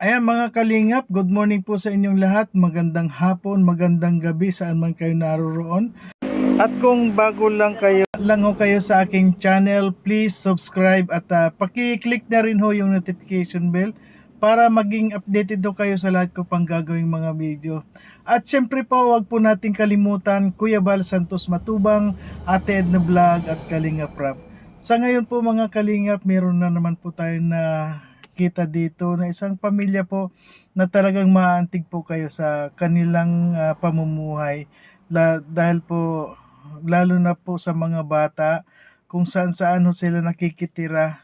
Ayan mga kalingap, good morning po sa inyong lahat. Magandang hapon, magandang gabi saan man kayo naroroon. At kung bago lang kayo, lang ho kayo sa aking channel, please subscribe at uh, paki-click na rin ho yung notification bell para maging updated ho kayo sa lahat ko pang gagawing mga video. At syempre po, wag po nating kalimutan Kuya Bal Santos Matubang, Ate Edna Vlog at Kalingap Rap. Sa ngayon po mga Kalingap, meron na naman po tayo na kita dito na isang pamilya po na talagang maantig po kayo sa kanilang ah, pamumuhay. La, dahil po lalo na po sa mga bata kung saan saan ho sila nakikitira.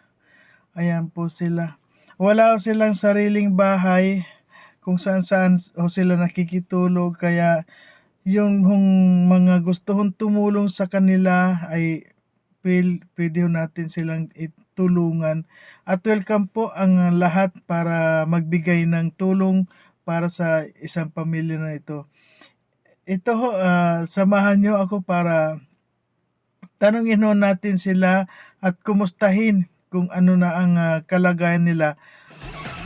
Ayan po sila. Wala ho silang sariling bahay kung saan saan ho sila nakikitulog. Kaya yung hong mga gusto hong tumulong sa kanila ay pil, pwede natin silang itulungan at welcome po ang uh, lahat para magbigay ng tulong para sa isang pamilya na ito. Ito ho, ah, samahan nyo ako para tanungin ho natin sila at kumustahin kung ano na ang ah, kalagayan nila.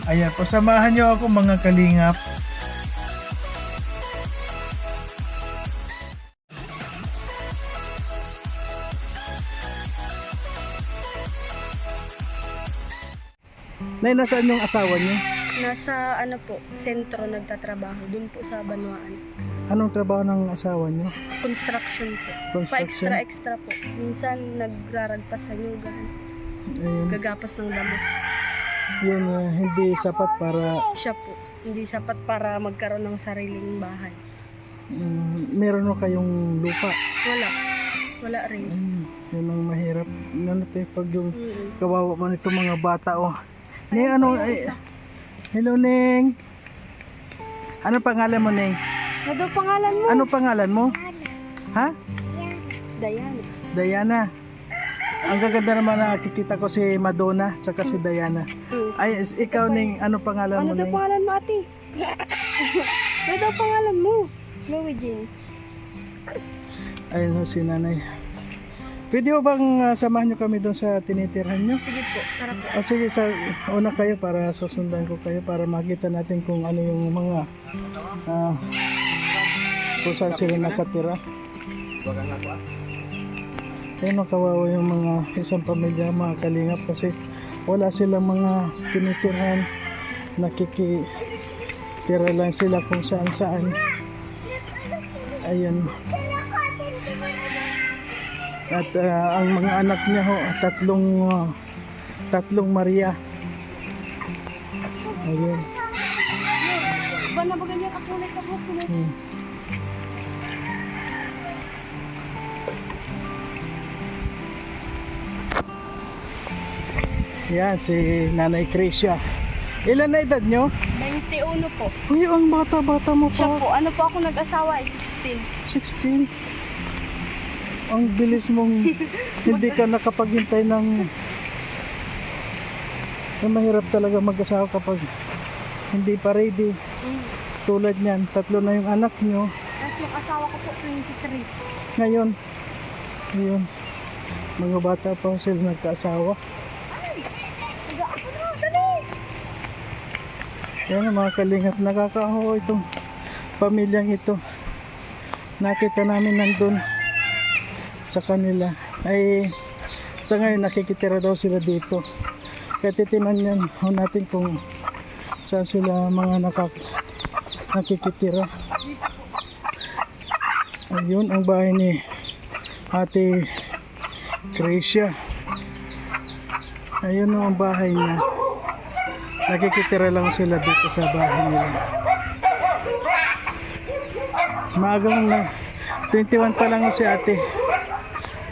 Ayan po, samahan nyo ako mga kalingap. Nay, nasaan yung asawa niyo? Nasa ano po, sentro nagtatrabaho, dun po sa Banwaan. Anong trabaho ng asawa niyo? Construction po. Construction? Pa-extra-extra po. Minsan nagraragpas sa nyugan, Ayun, gagapas ng damo. yun ah, hindi sapat para Siya po, hindi sapat para magkaroon ng sariling bahay. mm, meron ho kayong lupa. Wala. Wala rin. Mm, yun ang mahirap. Ano te, pag yung Mm. kawawa man itong mga bata oh. Ning ano ay Hello Ning. Ano pangalan mo Ning? Ano daw pangalan mo? Ano pangalan mo? Ha? Diana. Diana. Ang gaganda naman na nakikita ko si Madonna tsaka si Diana. Mm. Ay, is- ikaw Ning, ano pangalan Ano mo daw Ning? pangalan mo ate? ano daw pangalan mo? Chloe Jean. Ayun si nanay. Pwede ho bang ah, samahan nyo kami doon sa tinitirhan nyo? Sige po, tara po. O sige, sa una kayo para susundan ko kayo para makita natin kung ano yung mga ah kung saan sila nakatira. Ayun ang kawawa yung mga isang pamilya, mga kalingap kasi wala silang mga tinitirhan. Nakikitira lang sila kung saan saan. Ayan. At ah, ang mga anak niya ho, tatlong ah, tatlong Maria. Ayun. Ba na ba ganyan ako? Hmm. Yan, si Nanay Krisha. Ilan na edad nyo? 21 po. Uy, ang bata-bata mo Siya pa. po, ano po ako nag-asawa ay 16. 16. Ang bilis mong hindi ka nakapaghintay ng... Eh, mahirap talaga mag-asawa kapag hindi pa ready. Mm. Tulad niyan, tatlo na yung anak nyo. Tapos yung asawa ko po 23. Ngayon, ngayon, mga bata pa sila nagkaasawa. Taga ako na, dali! Yan mga kalingap, nakakaawa itong pamilyang ito. Nakita namin nandun sa kanila. Ay, sa ngayon nakikitira daw sila dito. Kaya titinan yan natin kung saan sila mga nakak nakikitira. Ayun ang bahay ni Ate Krisha. Ayun ang bahay niya. Nakikitira lang sila dito sa bahay nila. Maaga lang na. 21 pa lang si ate.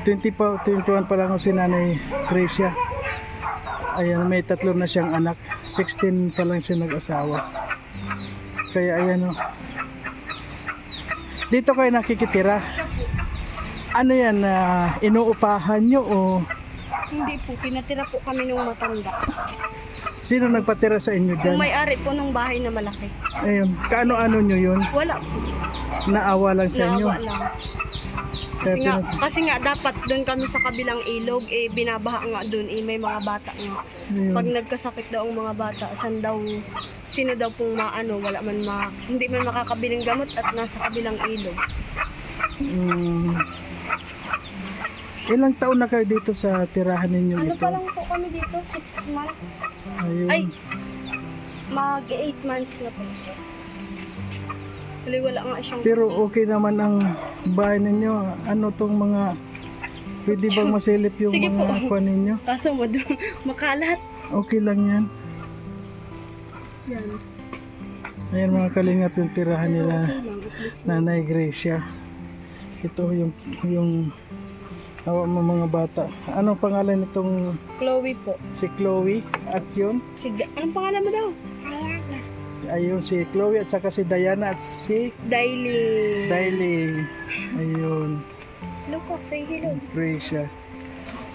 20 pa, 21 pa lang si nanay Krisha. Ayan, may tatlo na siyang anak. 16 pa lang siya nag-asawa. Kaya ayan o. Dito kayo nakikitira. Ano yan, ah, inuupahan nyo o Hindi po, pinatira po kami nung matanda. sino nagpatira sa inyo dyan? may-ari po nung bahay na malaki. Ayun, kaano-ano nyo yun? Wala po, Naawa lang sa inyo? naawa lang. Kasi nga, kasi nga dapat doon kami sa kabilang ilog, eh binabaha nga doon, eh may mga bata nga. Ayun. Pag nagkasakit daw ang mga bata, saan daw sino daw pong maano, wala man ma, hindi man makakabiling gamot at nasa kabilang ilog. Mm. Ilang taon na kayo dito sa tirahan ninyo Ano ito? pa lang po kami dito, 6 months. Ayun. Ay, mag 8 months na po Hali, wala nga siyang Pero okay naman ang bahay ninyo. Ano tong mga pwede bang masilip yung Sige po. mga kuha ninyo? Kaso mad- makalat. Okay lang yan. Yan. Ayan mga kalingap yung tirahan nila. Nanay Gracia. Ito yung yung hawa mo mga bata. Ano pangalan nitong Chloe po. si Chloe at yun? Si Anong pangalan mo daw? Ayun si Chloe at saka si Diana at si Daily. Daily. Ayun, po, say hello. Gracia.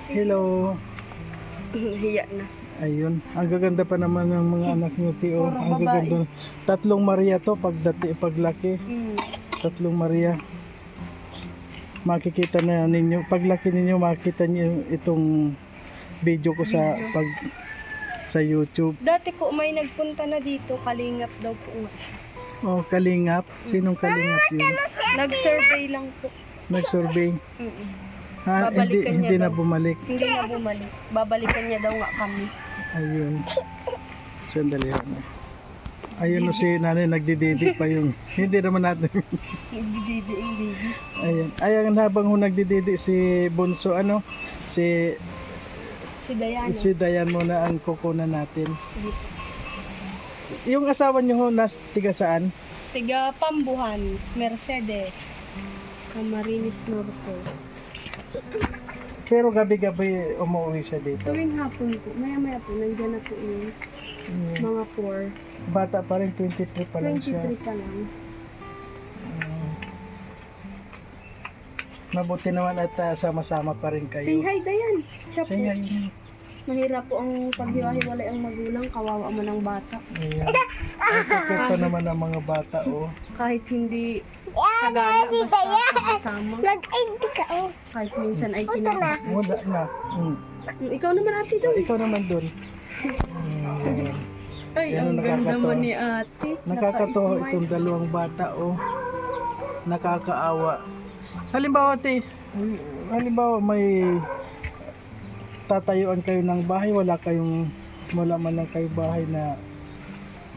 Hello. Hiya na. Ayun, ang gaganda pa naman ng mga anak niyo, Tio. Ang gaganda. Tatlong Maria to pagdati paglaki. Mm. Tatlong Maria. Makikita na ninyo, paglaki ninyo makikita niyo itong video ko sa pag sa YouTube. Dati po may nagpunta na dito, kalingap daw po nga. Oh, Kalingap. Sinong Kalingap yun? Nag-survey lang po. Nag-survey. Mm-mm. Ha, hindi, niya hindi na daw. bumalik. Hindi na bumalik. Babalikan niya daw nga kami. Ayun. Sandali lang. Ayun no, si nanay nagdididik pa yung hindi naman natin Nagdididiing baby. Ayan. Ayan habang ho nagdididi si Bunso ano si Si Diana. si Dayan muna ang kukunan natin. Yung asawa niyo ho nas tiga saan? Tiga Pambuhan, Mercedes. Camarines Norte. Pero gabi-gabi umuwi siya dito. Tuwing hapon po, maya-maya po, nandiyan na po yung Mm. mga 4. Bata pa rin 23 pa lang siya. 23 pa lang. Mabuti naman at ah, sama-sama pa rin Say kayo. hi, Dayan. Siya po. Say hi. Mahirap po ang paghiwa-hiwalay ang magulang, kawawa man ang bata. Ayan. Ay, kukuto naman ang mga bata oh. Kahit hindi sagana, basta kasama. Mag-ID ka, oh. Kahit minsan ay kinaka. Wala na. Mm. Ikaw naman ate doon. Ikaw naman doon. Mm. Ay, Yan ang ang ganda nakakatawa. mo ni ate. Nakakatuwa Naka-smile. itong dalawang bata oh. Nakakaawa. Halimbawa, te, halimbawa may tatayuan kayo ng bahay, wala kayong wala man lang kayo bahay na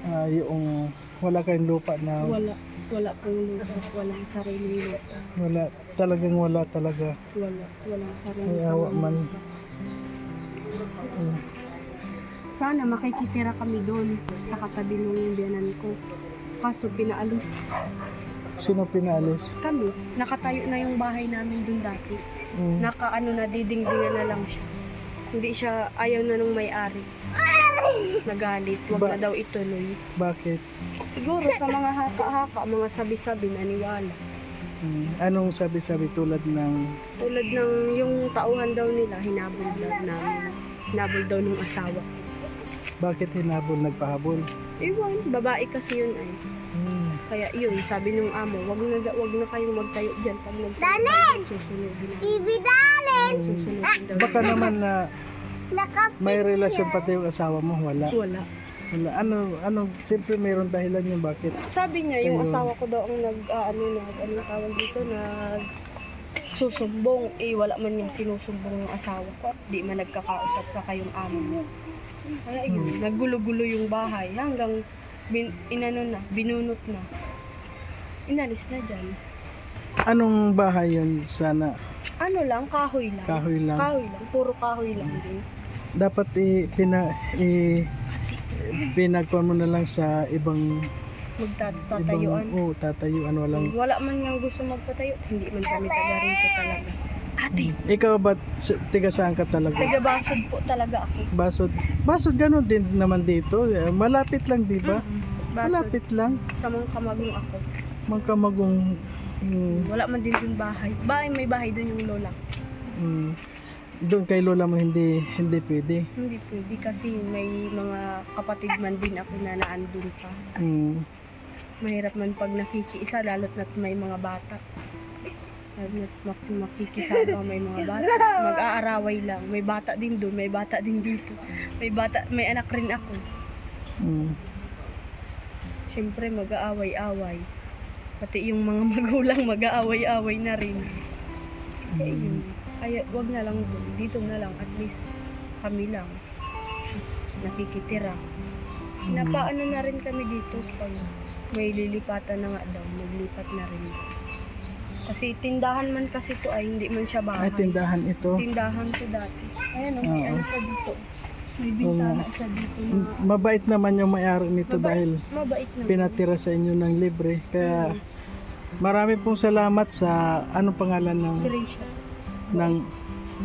ah, yung wala kayong lupa na Wala. Wala pong lupa. Walang sariling lupa. wala talagang wala talaga. Wala. Walang sariling Ay, awa man. Mm. Sana makikitira kami doon sa katabi ng biyanan ko. Kaso pinaalis Sino pinalis? kami. Nakatayo na yung bahay namin doon dati. Mm. Naka ano na, didingdingan na lang siya. Hindi siya, ayaw na nung may-ari. Nagalit, wag Ba- na daw ituloy. Bakit? Siguro sa mga haka-haka, mga sabi-sabi, naniwala. Mm. Anong sabi-sabi tulad ng Tulad ng yung tauhan daw nila, hinabol daw namin. Hinabol daw nung asawa. bakit hinabol nagpahabol? Iwan, babae kasi yun ay. Kaya yun, sabi nung amo, wag na, wag na kayong magtayo dyan. Pag magtayo, susunodin na. Bibi darling! Susunodin daw. Baka naman na may relasyon pati yung asawa mo, wala. Wala. Wala. Ano, ano, siyempre mayroon dahilan yung bakit. Sabi niya, yung Ayun. asawa ko daw ang nag, ah, ano, nag, ano tawag dito, nag, susumbong. Eh, wala man yung sinusumbong ng asawa ko. Di man nagkakausap sa kayong amo mo. Kaya yun, naggulo-gulo yung bahay hanggang bin, inano na, binunot na. Inalis na dyan. Anong bahay yun sana? Ano lang, kahoy lang. Kahoy lang. Kahoy lang, puro kahoy lang din. Dapat i, pina, i, pinagkuhan mo na lang sa ibang, Magtatayuan. ibang, oh, tatayuan, walang, Wala man yung gusto magpatayo, hindi man kami taga rito talaga. Ate, ikaw ba, tiga saan ka talaga? taga basod po talaga ako. Basod, basod ganun din naman dito. Eh, Malapit lang, di ba? Basod. Malapit lang. Sa mga kamagong ako. Magkamagong, mm, Wala man din dun bahay. Bahay, may bahay dun yung lola. mm, doon kay lola mo hindi, hindi pwede. Hindi pwede kasi may mga kapatid man din ako na naandun pa. Mm, Mahirap man pag nakikiisa, lalo't na't may mga bata. Lalo't mak- makikisama may mga bata. Mag-aaraway lang. May bata din dun, may bata din dito. May bata, may anak rin ako. mm. Syempre mag-aaway-away. Pati yung mga magulang mag-aaway-away na rin. Kaya yun. Kaya wag na lang doon. Dito na lang. At least kami lang. Nakikitira. Napaano na rin kami dito. Pag may lilipatan na nga daw, maglipat na rin. Kasi tindahan man kasi to ay hindi man siya bahay. Ay, tindahan ito. Tindahan to dati. Ayan, oh, may ano siya dito. May bintana siya dito na Mabait naman yung may-ari nito Mabait. dahil mabait naman. pinatira sa inyo ng libre. Kaya marami pong salamat sa anong pangalan ng Gracia. ng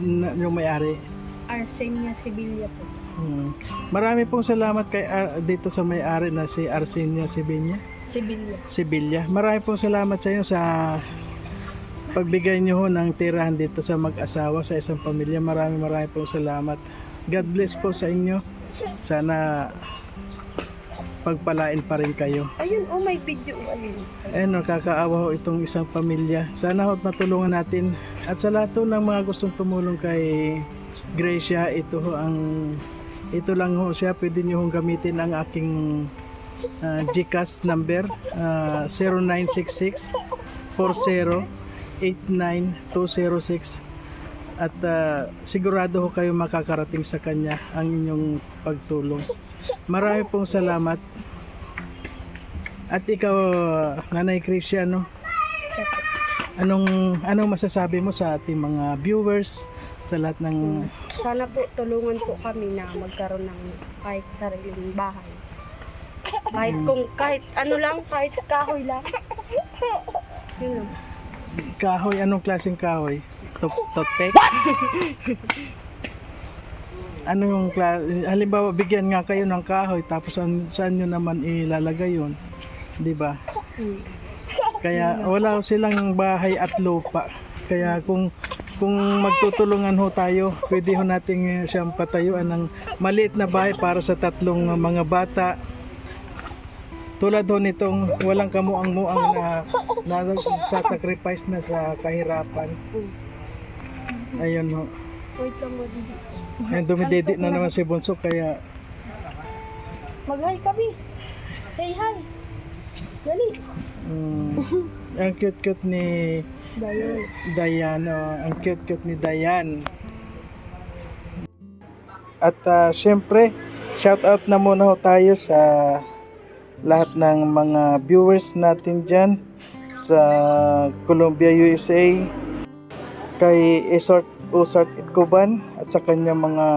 na- yung may-ari. Arsenia Sibilia po. Hmm. Marami pong salamat kay Ar- dito sa may-ari na si Arsenia Sibinya. Sibilia. Sibilya. Marami pong salamat sa inyo sa pagbigay niyo ho ng tirahan dito sa mag-asawa sa isang pamilya. Marami marami pong salamat. God bless po sa inyo. Sana pagpalain pa rin kayo. Ayun, oh, may video. Ayun. Ayun, nakakaawa ho itong isang pamilya. Sana ho matulungan natin. At sa lahat ho ng mga gustong tumulong kay Gracia, ito ho ang ito lang ho siya. Pwede niyo hong gamitin ang aking uh, GCash number ah, 0966 40 89206 at ah, sigurado ho kayo makakarating sa kanya ang inyong pagtulong. Marami pong salamat. At ikaw, Nanay Cristiano, anong anong masasabi mo sa ating mga viewers sa lahat ng Sana po tulungan po kami na magkaroon ng kahit sariling bahay. Kahit kung kahit ano lang, kahit kahoy lang. Yun lang. Kahoy, anong klaseng kahoy? Top toothpick? ano yung kla- halimbawa bigyan nga kayo ng kahoy tapos saan, saan nyo naman ilalagay yun? 'Di ba? Kaya wala silang bahay at lupa. Kaya kung kung magtutulungan ho tayo, pwede ho nating siyang patayuan ng maliit na bahay para sa tatlong mga bata. Tulad ho nitong walang kamuang-muang na, na sasacrifice na sa kahirapan. Ayun ho. Wait lang mo. Ayun, dumididi na naman si Bunso kaya Mag-hi kami. Say hi. Dali. mm, ang cute-cute ni Dayon. Dayan, oh, ang cute-cute ni Dayan. At ah, syempre, shout out na muna ho tayo sa lahat ng mga viewers natin dyan sa Columbia, USA, kay Isort Usart Itkuban at sa kanyang mga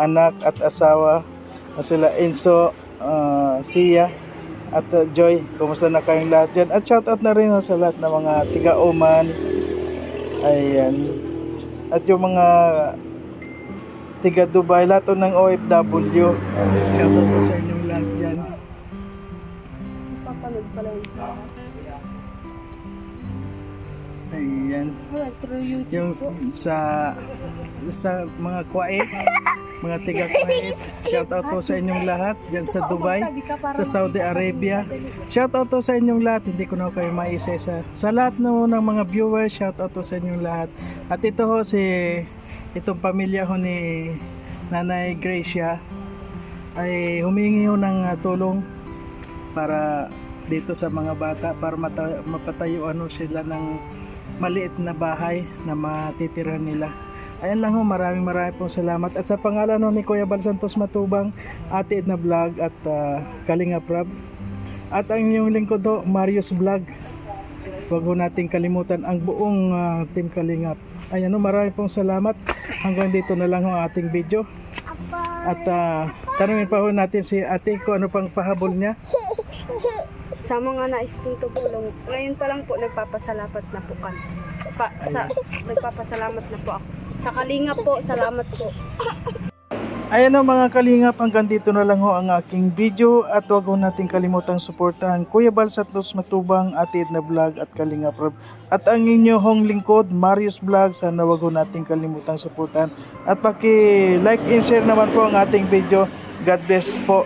anak at asawa na sila Enzo, ah, Sia at uh, Joy. Kumusta na kayong lahat dyan? At shout out na rin ho sa lahat ng mga tiga-Oman, Ayan. At yung mga tiga Dubai, lahat ng OFW. Shout out sa. Papanood pala isa. Ayan. Wala, through YouTube Yung po. sa sa mga Kuwait, mga tiga Kuwait, shout out po sa inyong lahat dyan sa Dubai, sa Saudi Arabia. Shout out to sa inyong lahat, hindi ko na kayo maisa-isa. Sa lahat no, ng mga viewers, shout out to sa inyong lahat. At ito ho si itong pamilya ho ni Nanay Gracia ay humingi ho ng uh, tulong para dito sa mga bata para mata- mapatayuan ho sila ng maliit na bahay na matitira nila. Ayan lang ho, maraming maraming pong salamat. At sa pangalan ho ni Kuya Bal Santos Matubang, Ate Edna Vlog at uh, Kalinga Prab. At ang inyong lingkod ho, Marius Vlog. Huwag ho nating kalimutan ang buong ah, Team Kalingap. Ayan ho, maraming pong salamat. Hanggang dito na lang ho ang ating video. At uh, tanungin pa ho natin si ate ko ano pang pahabol niya. Sa mga nais pong tumulong, ngayon pa lang po nagpapasalamat na po kami. Pa, sa, nagpapasalamat na po ako. Sa kalinga po, salamat po. Ayan o mga kalingap, hanggang dito na lang ho ang aking video at huwag ho natin kalimutang suportahan Kuya Bal Santos Matubang, Ate Edna Vlog at Kalingap Rob. At ang inyong lingkod, Marius Vlog, sana huwag ho natin kalimutang suportahan. At paki-like and share naman po ang ating video. God bless po.